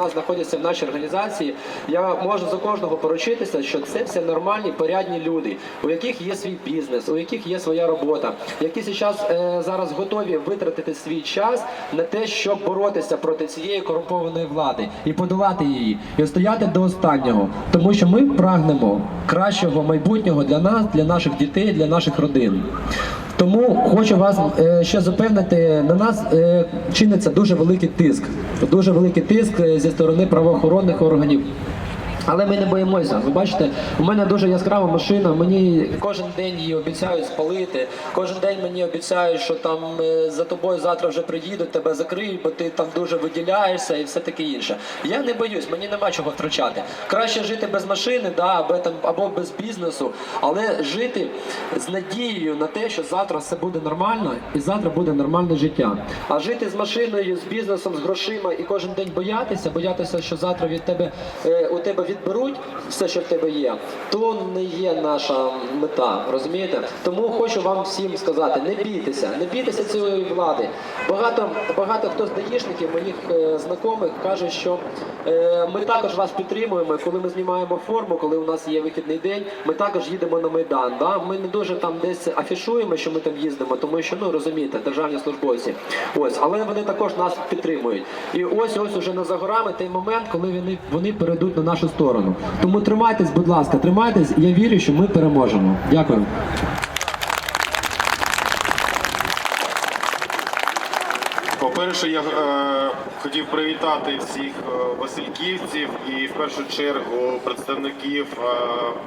нас знаходяться в нашій організації, я можу за кожного поручитися, що це все нормальні, порядні люди, у яких є свій бізнес, у яких є своя робота, які зараз, е, зараз готові витратити свій час на те, щоб боротися проти цієї корумпованої влади і подолати її, і стояти до останнього, тому що ми прагнемо кращого майбутнього для нас, для наших дітей, для наших родин. Тому хочу вас е, ще запевнити, на нас е, чиниться дуже великий тиск, дуже великий тиск е, зі сторони правоохоронних органів. Але ми не боїмося. Ви бачите, у мене дуже яскрава машина. Мені кожен день її обіцяють спалити. Кожен день мені обіцяють, що там е, за тобою завтра вже приїдуть, тебе закриють, бо ти там дуже виділяєшся і все таке інше. Я не боюсь, мені нема чого втрачати. Краще жити без машини, да, або там або без бізнесу, але жити з надією на те, що завтра все буде нормально і завтра буде нормальне життя. А жити з машиною, з бізнесом, з грошима і кожен день боятися, боятися, що завтра від тебе е, у тебе відберуть все, що в тебе є, то не є наша мета. Розумієте? Тому хочу вам всім сказати: не бійтеся, не бійтеся цієї влади. Багато багато хто з даїшників, моїх е, знайомих, каже, що е, ми також вас підтримуємо. Коли ми знімаємо форму, коли у нас є вихідний день, ми також їдемо на майдан. Да? Ми не дуже там десь афішуємо, що ми там їздимо, тому що ну розумієте, державні службовці. Ось, але вони також нас підтримують. І ось ось уже не за горами той момент, коли вони, вони перейдуть на нашу сторону. Тому тримайтесь, будь ласка, тримайтесь. Я вірю, що ми переможемо. Дякую. По-перше, я е, хотів привітати всіх е, васильківців і в першу чергу представників е,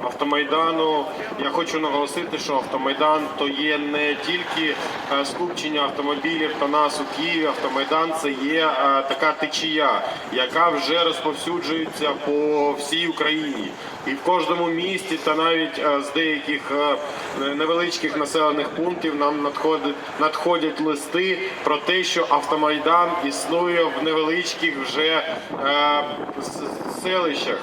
автомайдану. Я хочу наголосити, що автомайдан то є не тільки е, скупчення автомобілів та нас у Києві. Автомайдан це є е, така течія, яка вже розповсюджується по всій Україні. І в кожному місті, та навіть е, з деяких е, невеличких населених пунктів нам надходять, надходять листи про те, що автомайдан існує в невеличких вже е, селищах.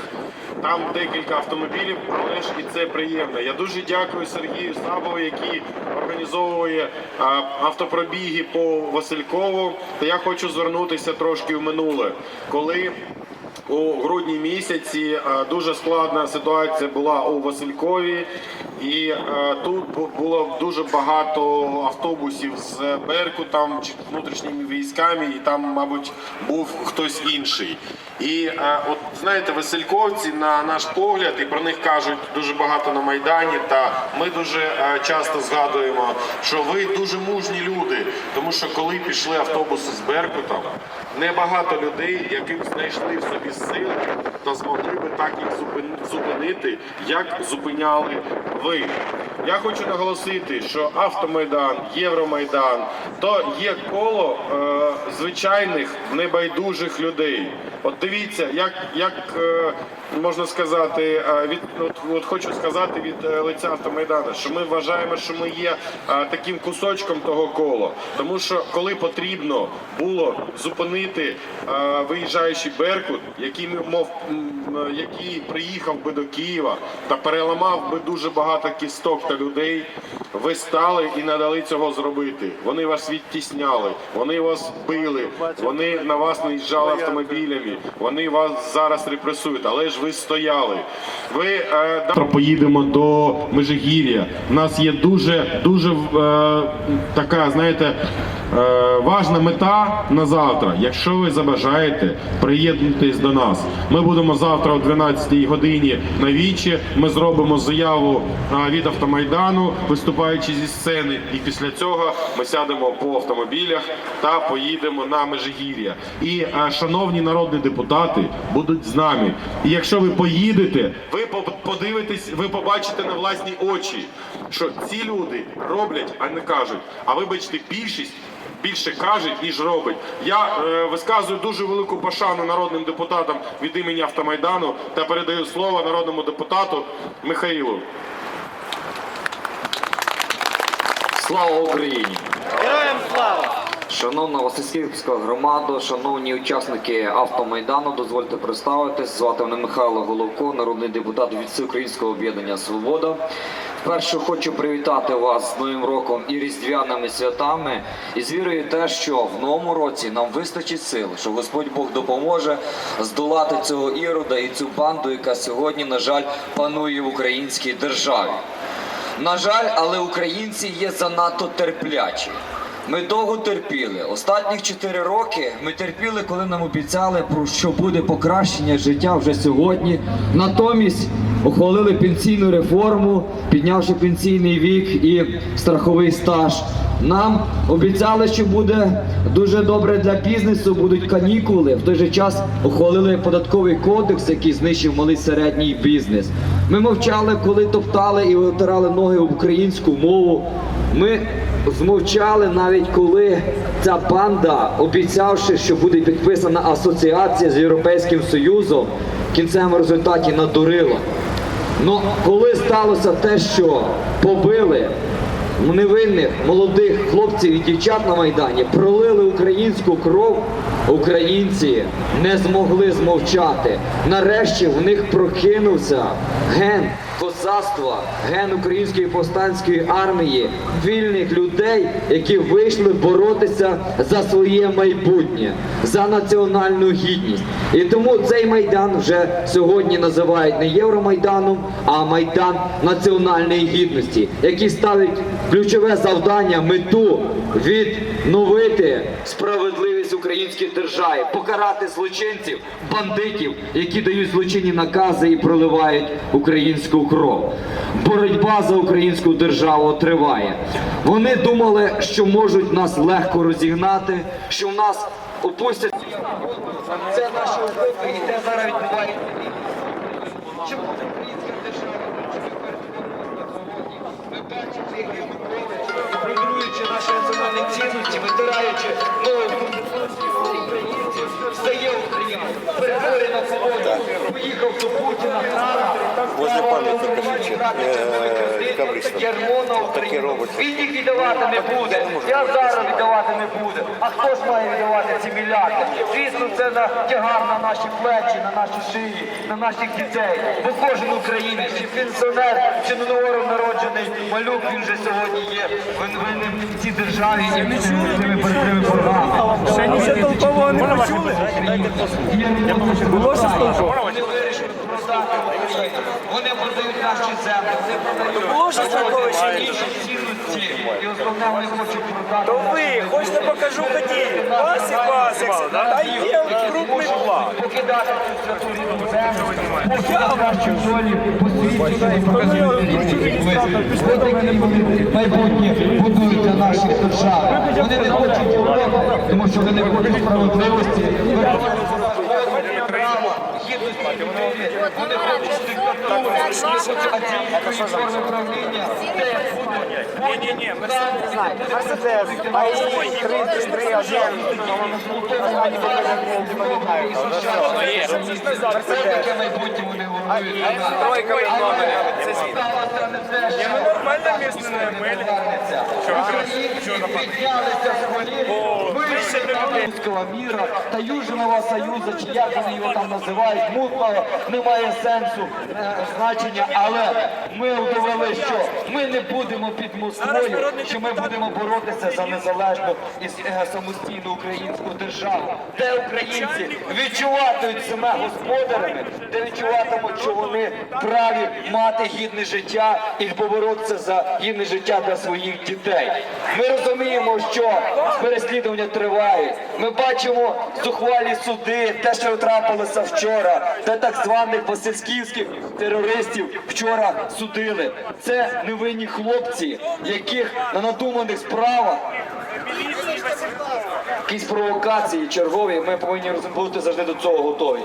Там декілька автомобілів, але ж і це приємно. Я дуже дякую Сергію Сабову, який організовує е, автопробіги по Василькову. Та я хочу звернутися трошки в минуле, коли у грудні місяці е, дуже складна ситуація була у Василькові, і е, тут бу- було дуже багато автобусів з Беркутом чи внутрішніми військами, і там, мабуть, був хтось інший. І е, от знаєте, Васильковці, на наш погляд, і про них кажуть дуже багато на майдані. Та ми дуже е, часто згадуємо, що ви дуже мужні люди, тому що коли пішли автобуси з Беркутом, небагато людей, яким знайшли в собі сили та змогли би так їх зупинити, як зупиняли ви. Я хочу наголосити, що автомайдан, Євромайдан то є коло е, звичайних небайдужих людей. От дивіться, як, як е, можна сказати, е, від от, от хочу сказати від е, лиця автомайдана, що ми вважаємо, що ми є е, таким кусочком того кола. Тому що коли потрібно було зупинити е, виїжджаючий Беркут, який мов е, який приїхав би до Києва та переламав би дуже багато кісток та людей. Ви стали і надали цього зробити. Вони вас відтісняли, вони вас били, вони на вас наїжджали автомобілями, вони вас зараз репресують, але ж ви стояли. Ви е, завтра поїдемо до Межигір'я. У нас є дуже дуже е, така, знаєте. Е, важна мета на завтра. Якщо ви забажаєте, приєднуйтесь до нас. Ми будемо завтра о 12 годині на вічі. Ми зробимо заяву від автомайдану, виступаючи зі сцени. І після цього ми сядемо по автомобілях та поїдемо на Межигір'я. І е, шановні народні депутати будуть з нами. І якщо ви поїдете, ви по- подивитесь, ви побачите на власні очі, що ці люди роблять, а не кажуть. А вибачте, більшість більше кажуть, ніж робить. Я е, висказую дуже велику пошану народним депутатам від імені Автомайдану та передаю слово народному депутату Михаїлу. Слава Україні! Героям слава! Шановна Васильівська громада, шановні учасники автомайдану, дозвольте представитись. Звати мене Михайло Головко, народний депутат від Всеукраїнського об'єднання Свобода. Вперше хочу привітати вас з Новим роком і різдвяними святами. І з вірою те, що в новому році нам вистачить сил, що Господь Бог допоможе здолати цього ірода і цю банду, яка сьогодні, на жаль, панує в українській державі. На жаль, але українці є занадто терплячі. Ми довго терпіли. Останніх 4 роки ми терпіли, коли нам обіцяли, про що буде покращення життя вже сьогодні. Натомість ухвалили пенсійну реформу, піднявши пенсійний вік і страховий стаж. Нам обіцяли, що буде дуже добре для бізнесу, будуть канікули. В той же час ухвалили податковий кодекс, який знищив малий середній бізнес. Ми мовчали, коли топтали і витирали ноги в українську мову. Ми змовчали навіть коли ця банда, обіцявши, що буде підписана асоціація з Європейським Союзом, кінцевому результаті надурила. Ну, коли сталося те, що побили невинних молодих хлопців і дівчат на Майдані, пролили українську кров, українці не змогли змовчати. Нарешті в них прокинувся ген козацтва, ген української повстанської армії, вільних людей, які вийшли боротися за своє майбутнє, за національну гідність. І тому цей майдан вже сьогодні називають не Євромайданом, а майдан національної гідності, який ставить ключове завдання, мету відновити справедливість українській державі, покарати злочинців, бандитів, які дають злочинні накази і проливають українську кров. Боротьба за українську державу триває. Вони думали, що можуть нас легко розігнати, що в нас опустять. Це наші окопи, і те зараз відбувається. Руйнуючи наші національні цінності, витираючи ноги стає Україна, перетворює на колонію, поїхав до Путіна, Возле пам'ятника е. Ярмо на Україну. Він їх віддавати не буде. Я зараз віддавати не буду. А хто ж має віддавати ці мільярди? Звісно, це на тягар на наші плечі, на наші шиї, на наших дітей. Бо кожен українець, чи пенсіонер, чи народжений малюк, він же сьогодні є винним в цій державі і цими цими перед боргами. Ще нічого толкового не Було щось толково? Вони вирішили продати Вони продають наші землі. Вони продають інші цінності. І основне вони хочуть продати. То ви, хочете покажу хотів. Пасік, пасік. Та є крупний план. Покидати цю святу рідну землю. Хочуть на долі посвідчити і такі майбутнє будують для наших держав. Вони не хочуть Європи, тому що вони не хочуть справедливості. Право, гідності людини. Вони хочуть диктатури, вони хочуть атеїстської форми правління, де буде Ні-ні-ні, Мерседес, АІ, 33, 1. Таке майбутнє вони воюють. Тройка від номера. Це звідти. Сталося не те, що Ну нормально місце не милі. Українці піднялися з колін, вийшли до Українського міра та Южного Союзу, чи як вони його там називають, мутного, немає сенсу е, значення, але ми довели, що ми не будемо під Москвою, що ми будемо боротися за незалежну і е, самостійну українську державу, де українці відчуватимуть себе господарями, де відчуватимуть, що вони праві мати гідне життя і поборотися за гідне життя для своїх дітей. Ми розуміємо, що переслідування тривають. Ми бачимо зухвалі суди, те, що трапилося вчора, де так званих васильськівських терористів вчора судили. Це невинні хлопці, яких на надуманих справах якісь провокації чергові. Ми повинні бути завжди до цього готові.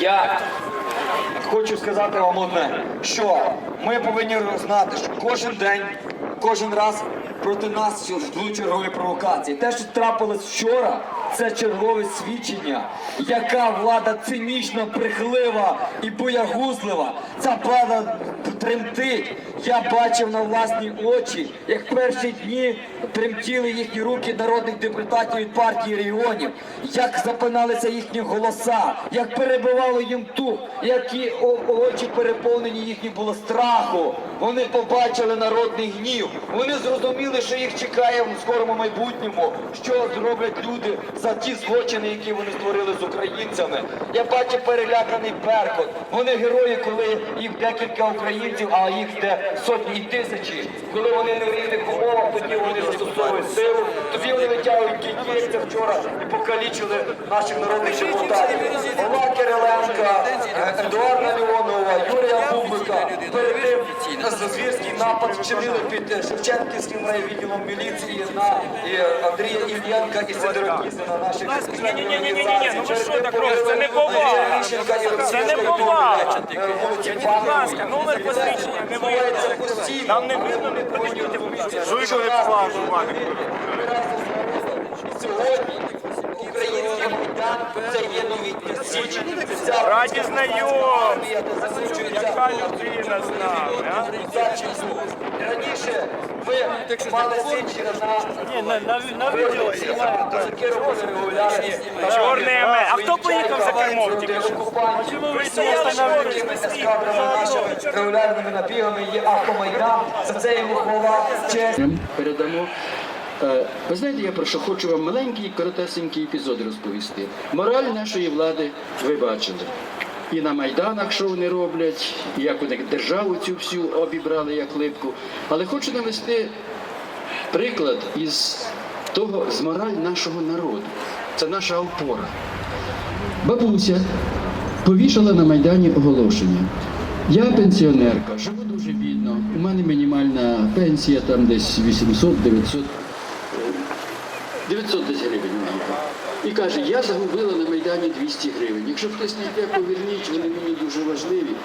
Я хочу сказати вам одне, що ми повинні знати, що кожен день, кожен раз проти нас ждуть чергові провокації. Те, що трапилось вчора, це чергове свідчення, яка влада цинічно брехлива і боягузлива. Ця влада тремтить. Я бачив на власні очі, як перші дні тремтіли їхні руки народних депутатів від партії регіонів, як запиналися їхні голоса, як перебивало їм тух, які очі переповнені їхні було страху. Вони побачили народний гнів. Вони зрозуміли, що їх чекає в скорому майбутньому, що зроблять люди за ті злочини, які вони створили з українцями. Я бачив переляканий Беркут. Вони герої, коли їх декілька українців, а їх де сотні і тисячі. Коли вони не в рівних умовах, тоді вони застосовують силу, тоді вони витягують кінці, як це вчора і покалічили наших народних депутатів. Павла Кириленка, Едуарда Леонова, Юрія Бублика. Перед тим за звірський напад вчинили під е, Шевченківським райвідділом міліції на е, Андрія Ільєнка і Сидора Кізина, наших що так робите? Це не повага. Це не повага. Будь ласка, номер посвідчення не видно. Нам не видно, не проведете Жуйко не поважу. Сьогодні Раді засуджується Яка людина з нами, а? Раніше ми мали січі на відео знімаємо. регулярні. Чорний ме. А хто поїхав за кермом тільки що? окупантів. Ви стояли на Такими ескадронами нашими регулярними набігами є автомайдан. За це йому хвала, честь. передамо. Е, Ви знаєте, я про що хочу вам маленький, коротесенький епізод розповісти. Мораль нашої влади ви бачили. І на Майданах, що вони роблять, і як вони державу цю всю обібрали як липку. Але хочу навести приклад із того, з мораль нашого народу. Це наша опора. Бабуся повішала на Майдані оголошення. Я пенсіонерка, живу дуже бідно. У мене мінімальна пенсія там десь 800-900 900 десь гривень мене. І каже, я загубила на Майдані 200 гривень. Якщо хтось не йде, поверніть, вони мені дуже важливі.